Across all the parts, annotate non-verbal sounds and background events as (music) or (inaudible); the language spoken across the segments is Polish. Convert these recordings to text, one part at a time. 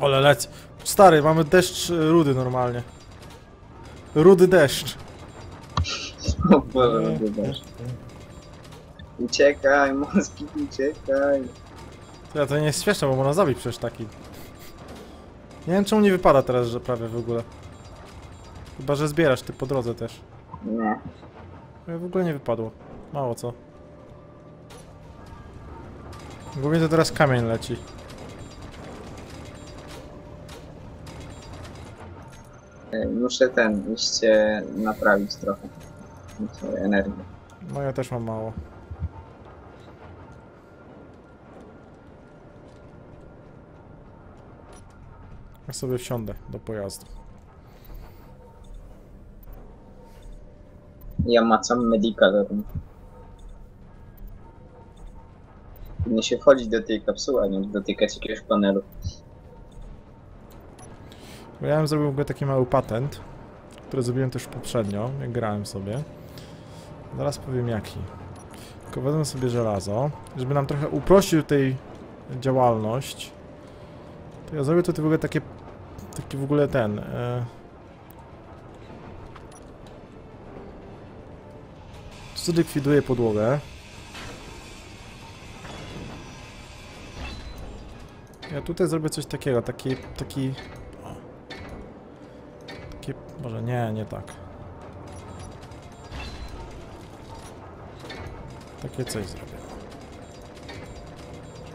Ole lec. Stary, mamy deszcz y, rudy normalnie. Rudy deszcz. Boże, wybacz. Uciekaj, mózgi, uciekaj. Ja to nie jest śmieszne, bo można zabić przecież taki. Nie wiem czemu nie wypada teraz, że prawie w ogóle. Chyba, że zbierasz ty po drodze też. Nie. W ogóle nie wypadło. Mało co. Głównie to teraz kamień leci. Muszę ten, iść naprawić trochę. Swoją energię. No ja też mam mało. Ja sobie wsiądę do pojazdu. Ja macam medical room. Powinno się wchodzić do tej kapsuły, a nie dotykać jakiegoś panelu. Bo ja bym zrobił w ogóle taki mały patent, który zrobiłem też poprzednio, jak grałem sobie. Zaraz powiem jaki. Tylko wezmę sobie żelazo, żeby nam trochę uprościł tej działalność. To ja zrobię tutaj w ogóle takie, taki w ogóle ten... E... Zlikwiduję podłogę. Ja tutaj zrobię coś takiego, taki, taki Może nie, nie tak. Takie coś zrobię.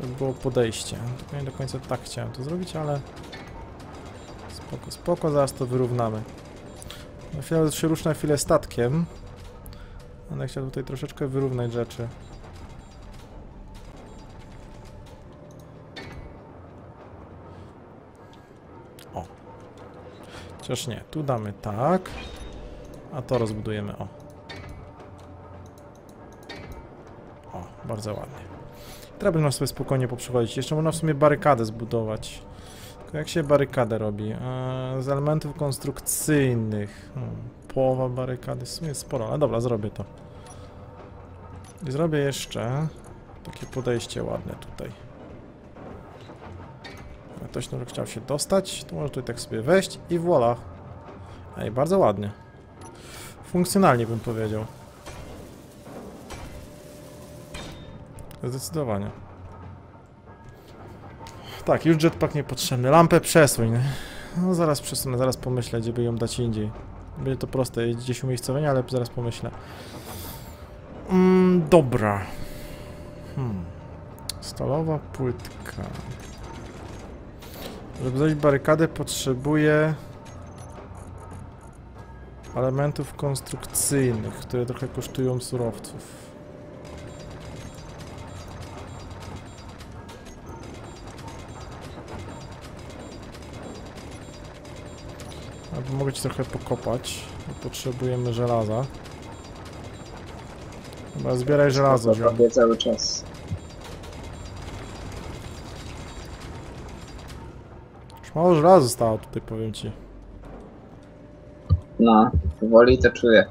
Żeby było podejście. Nie do końca tak chciałem to zrobić, ale... Spoko, spoko, zaraz to wyrównamy. Na chwilę się rusz na chwilę statkiem. Ale chciał tutaj troszeczkę wyrównać rzeczy. Chociaż nie, tu damy tak. A to rozbudujemy, o. O, bardzo ładnie. Teraz będą sobie spokojnie poprzechodzić. Jeszcze można w sumie barykadę zbudować. Tylko jak się barykadę robi? Eee, z elementów konstrukcyjnych. Hmm, połowa barykady, w sumie sporo, ale dobra, zrobię to. I zrobię jeszcze takie podejście ładne tutaj. Ktoś może chciał się dostać, to może tutaj tak sobie wejść i voila. Ej, bardzo ładnie. Funkcjonalnie bym powiedział. Zdecydowanie. Tak, już jetpack niepotrzebny. Lampę przesuń. No zaraz przesunę, zaraz pomyślę, gdzie by ją dać indziej. Będzie to proste, gdzieś umiejscowienie, ale zaraz pomyślę. Mm, dobra. Hmm. Stalowa płytka. Żeby zrobić barykadę potrzebuję elementów konstrukcyjnych, które trochę kosztują surowców. Albo mogę ci trochę pokopać. bo Potrzebujemy żelaza. Dobra, zbieraj żelazo. Robię cały czas. Mało żelaza zostało tutaj, powiem ci. No, powoli to czuję.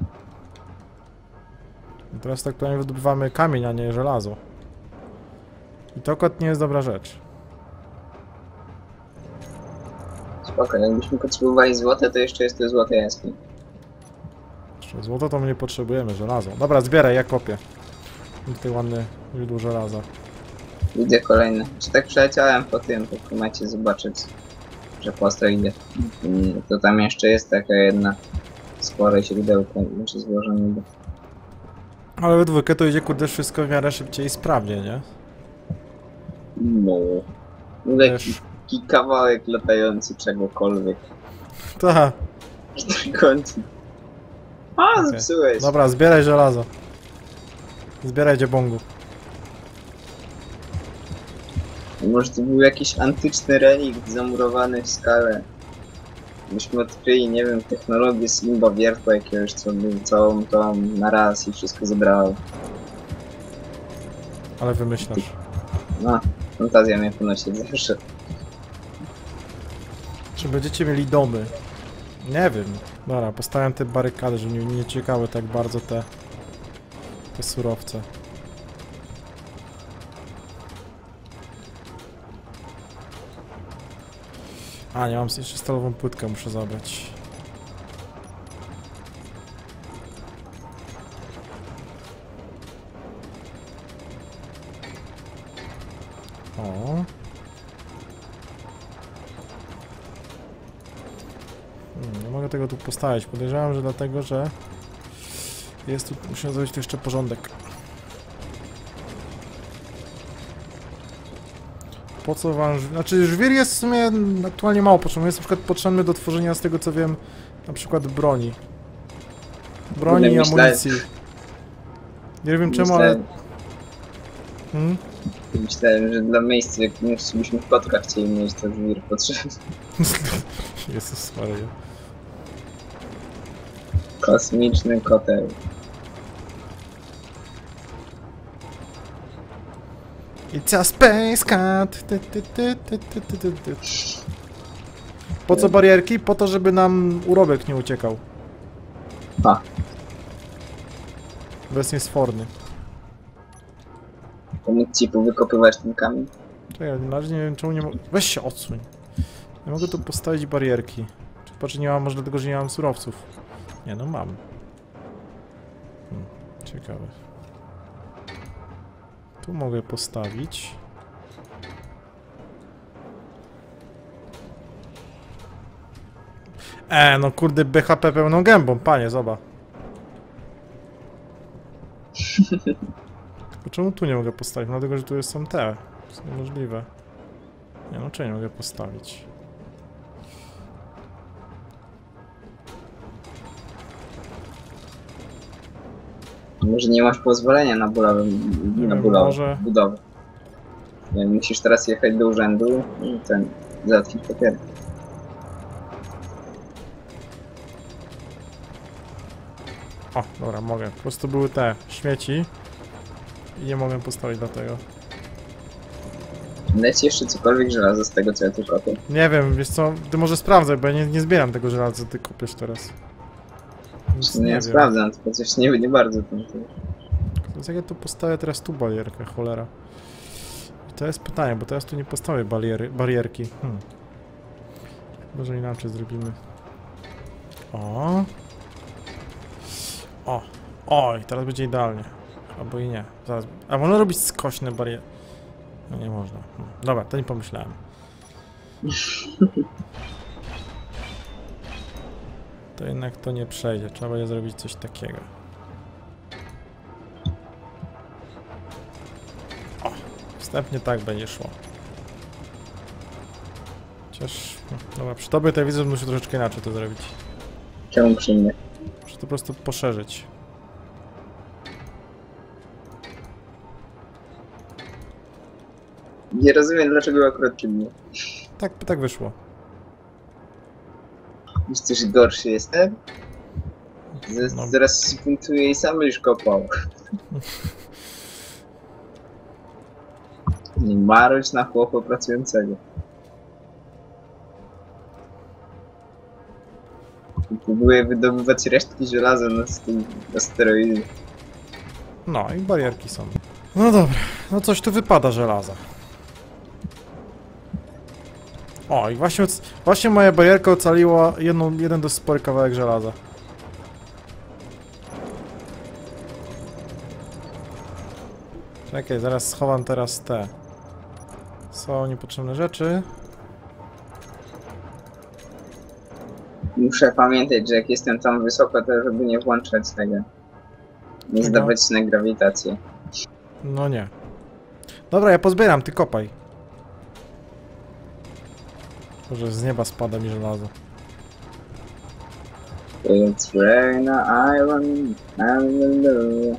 I teraz tak powiem wydobywamy kamień, a nie żelazo. I to kot nie jest dobra rzecz. Spoko, jakbyśmy potrzebowali złote, to jeszcze jest to złote jaskiń. Złoto to my nie potrzebujemy, żelazo. Dobra, zbieraj, ja kopię. Mam tutaj ładne źródło żelaza. Widzę kolejne. Czy tak przeleciałem po tym, tylko macie zobaczyć, postro idzie. Mm, To tam jeszcze jest taka jedna spore źródełko, znaczy złożone. Ale we dwójkę to idzie kurde wszystko w miarę szybciej i sprawnie, nie? No. Wiesz. kawałek latający czegokolwiek. Ta. (laughs) Czterokątnik. A, Okej. zepsułeś. Dobra, zbieraj żelazo. Zbieraj dziebongu. Może to był jakiś antyczny relikt zamurowany w skale. Myśmy odkryli, nie wiem, technologię Simba wiertła jakiegoś, co był całą tą na raz i wszystko zebrało. Ale wymyślasz. No, fantazja mnie ponosi zawsze. Czy będziecie mieli domy? Nie wiem. Dobra, postawiam te barykady, żeby nie, nie ciekały tak bardzo te... te surowce. A, nie mam jeszcze stalową płytkę, muszę zabrać. O. Hmm, Nie mogę tego tu postawić. Podejrzewam, że dlatego, że jest tu, muszę zrobić tu jeszcze porządek. Po co wam... Znaczy żwir jest w sumie aktualnie mało potrzebny. Jest na przykład potrzebny do tworzenia, z tego co wiem, na przykład broni. Broni i amunicji. Nie wiem czemu, ale... Myślałem, Hmm? myślałem, że dla miejsc, w jakimś byśmy kotka chcieli mieć, to żwir potrzebny. (laughs) Jezus Maria. Kosmiczny kotel. It's a space cat. Ty, ty, ty, ty, ty, ty, ty, ty. Po co barierki? Po to, żeby nam urobek nie uciekał. A. Bo jest niesforny. Pomóc ci powykopywać ten kamień? Czekaj, na razie nie wiem czemu nie mogę... Weź się odsuń. Nie mogę tu postawić barierki. Czy chyba, że nie mam, może dlatego, że nie mam surowców. Nie, no mam. Hmm, ciekawe. Tu mogę postawić. E, no kurde, BHP pełną gębą, panie, zoba. (laughs) Czemu tu nie mogę postawić? No Dlatego, że tu są te. To jest niemożliwe. Nie no, czy nie mogę postawić? Może nie masz pozwolenia na Nie na wiem, budowę, może- budowę. Musisz teraz jechać do urzędu i ten, załatwić papiery. O, dobra, mogę. Po prostu były te śmieci. I nie mogę postawić dlatego. Leci jeszcze cokolwiek żelaza z tego, co ja tu kopię. Nie wiem, wiesz co, ty może sprawdzaj, bo ja nie, nie zbieram tego żelaza, co ty kopiesz teraz. Nie, nie sprawdzam, coś nie, nie bardzo tam to. Jak ja tu postawię teraz tu barierkę, cholera. I to jest pytanie, bo teraz tu nie postawię bariery, barierki. Hmm. Może inaczej zrobimy. O. O. Oj, teraz będzie idealnie. Albo i nie. Zaraz. A można robić skośne bariery. No nie można. Hmm. Dobra, to nie pomyślałem. (laughs) To jednak to nie przejdzie. Trzeba będzie zrobić coś takiego. Wstępnie tak będzie szło. Chociaż, no, dobra, przy tobie to widzę, że muszę troszeczkę inaczej to zrobić. Czemu przy mnie? Muszę to po prostu poszerzyć. Nie rozumiem, dlaczego akurat przy mnie. Tak, tak wyszło. Coś gorszy jestem? Z, No. Zaraz spuntuję i sam już kopał. (laughs) Nie maruć na chłopa pracującego. Próbuję wydobywać resztki żelaza na, na steroidy. No i barierki są. No dobra, no coś tu wypada żelaza. O, i właśnie, właśnie moja barierka ocaliła jedną, jeden dość spory kawałek żelaza. Czekaj, zaraz schowam teraz te. Są niepotrzebne rzeczy. Muszę pamiętać, że jak jestem tam wysoko, to żeby nie włączać tego. Nie Czego? zdawać na grawitację. No nie. Dobra, ja pozbieram, ty kopaj. Może z nieba spada mi żelazo. It's rain iron, hallelujah.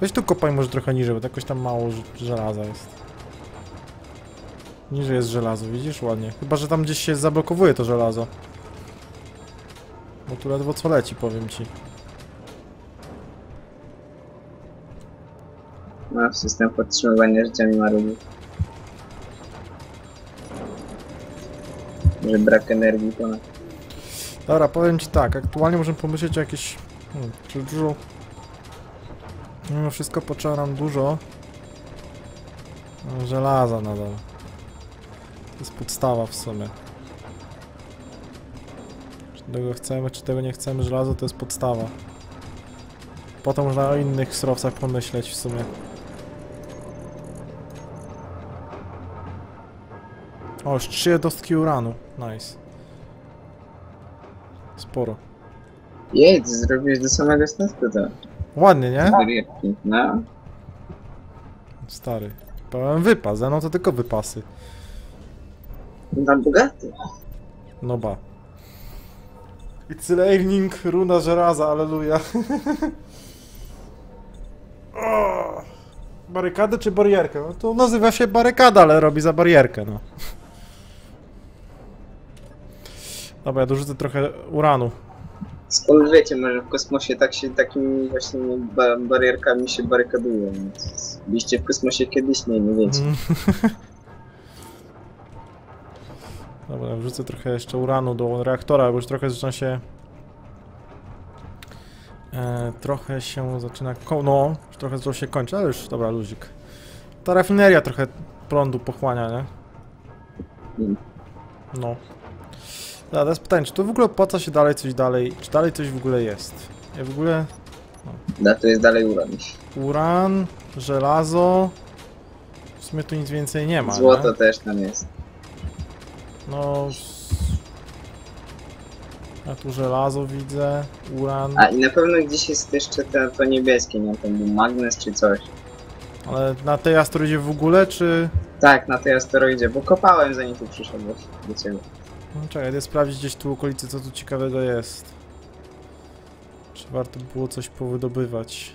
Weź tu kopaj może trochę niżej, bo to jakoś tam mało żelaza jest. Niżej jest żelazo, widzisz? Ładnie. Chyba, że tam gdzieś się zablokowuje to żelazo. Bo tu ledwo co leci, powiem ci. No, system podtrzymywania życia mi marudzi. Że brak energii ponad. Dobra, powiem ci tak, aktualnie możemy pomyśleć o jakieś... Hmm, czy dużo... Mimo wszystko potrzeba nam dużo... e, Żelaza nadal. jest podstawa w sumie. Czy tego chcemy, czy tego nie chcemy, żelazo to jest podstawa. Potem można o innych surowcach pomyśleć w sumie. O, już trzy jednostki uranu. Nice. Sporo. Ty zrobiłeś do samego statku to. Ładnie, nie? No. Stary. Pełen wypas, no to tylko wypasy. Tam bogaty. No ba. It's raining, runa żelaza, aleluja. (laughs) Barykadę czy barierkę? No to nazywa się barykada, ale robi za barierkę, no. Dobra, ja dorzucę trochę uranu. Skąd wiecie, może w kosmosie tak się takimi właśnie ba barierkami się barykadują. Byliście w kosmosie kiedyś? Nie, nie wiecie. Mm. (laughs) Dobra, wrzucę trochę jeszcze uranu do reaktora, bo już trochę zaczyna się... E, trochę się zaczyna... No, już trochę zaczął się kończyć, ale już, dobra, luzik. Ta rafineria trochę prądu pochłania, nie? Mm. No. Teraz pytanie, czy to w ogóle opłaca się dalej coś dalej, czy dalej coś w ogóle jest? Ja w ogóle... Da, to jest dalej uran. Uran, żelazo... W sumie tu nic więcej nie ma, Złoto nie? też tam jest. No. Ja tu żelazo widzę, uran, A i na pewno gdzieś jest jeszcze to, to niebieskie, nie? Był magnes czy coś. ale na tej asteroidzie w ogóle, czy... Tak, na tej asteroidzie, bo kopałem zanim tu przyszedłeś do ciebie. No, czekaj, idę sprawdzić gdzieś tu okolicy, co tu ciekawego jest. Czy warto było coś powydobywać?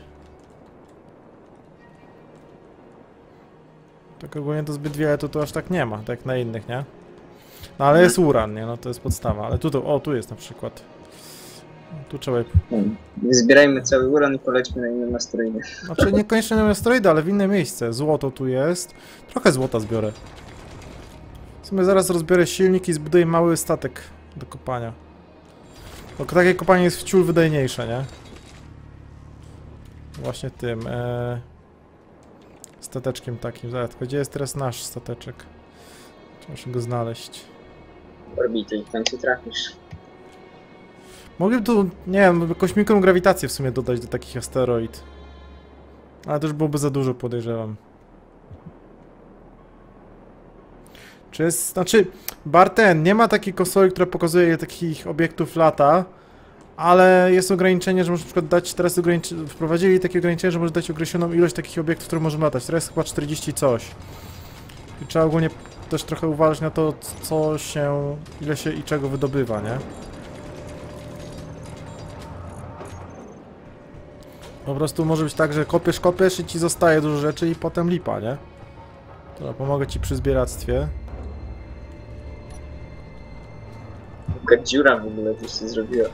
Tak ogólnie to zbyt wiele to tu aż tak nie ma, tak jak na innych, nie? No ale jest uran, nie? No to jest podstawa, ale tu, to, o, tu jest na przykład. Tu trzeba Hmm. Zbierajmy cały uran i polećmy na innym asteroidzie. Znaczy niekoniecznie na asteroidy, ale w inne miejsce. Złoto tu jest. Trochę złota zbiorę. W sumie zaraz rozbiorę silnik i zbuduję mały statek do kopania. Bo takie kopanie jest wciul wydajniejsze, nie? Właśnie tym. E... Stateczkiem takim. Zaraz, tylko gdzie jest teraz nasz stateczek? Muszę go znaleźć. Orbity, w końcu trafisz. Mogliby tu, nie wiem, jakąś mikrograwitację w sumie dodać do takich asteroid. Ale to już byłoby za dużo, podejrzewam. Czy jest, znaczy, Barten, nie ma takiej konsoli, która pokazuje takich obiektów lata, ale jest ograniczenie, że możesz na przykład dać, teraz wprowadzili takie ograniczenie, że możesz dać określoną ilość takich obiektów, które możemy latać. Teraz chyba 40 coś. I trzeba ogólnie też trochę uważać na to, co się, ile się i czego wydobywa, nie? Po prostu może być tak, że kopiesz, kopiesz i ci zostaje dużo rzeczy i potem lipa, nie? To pomogę ci przy zbieractwie. Jaka dziura w ogóle tu się zrobiła.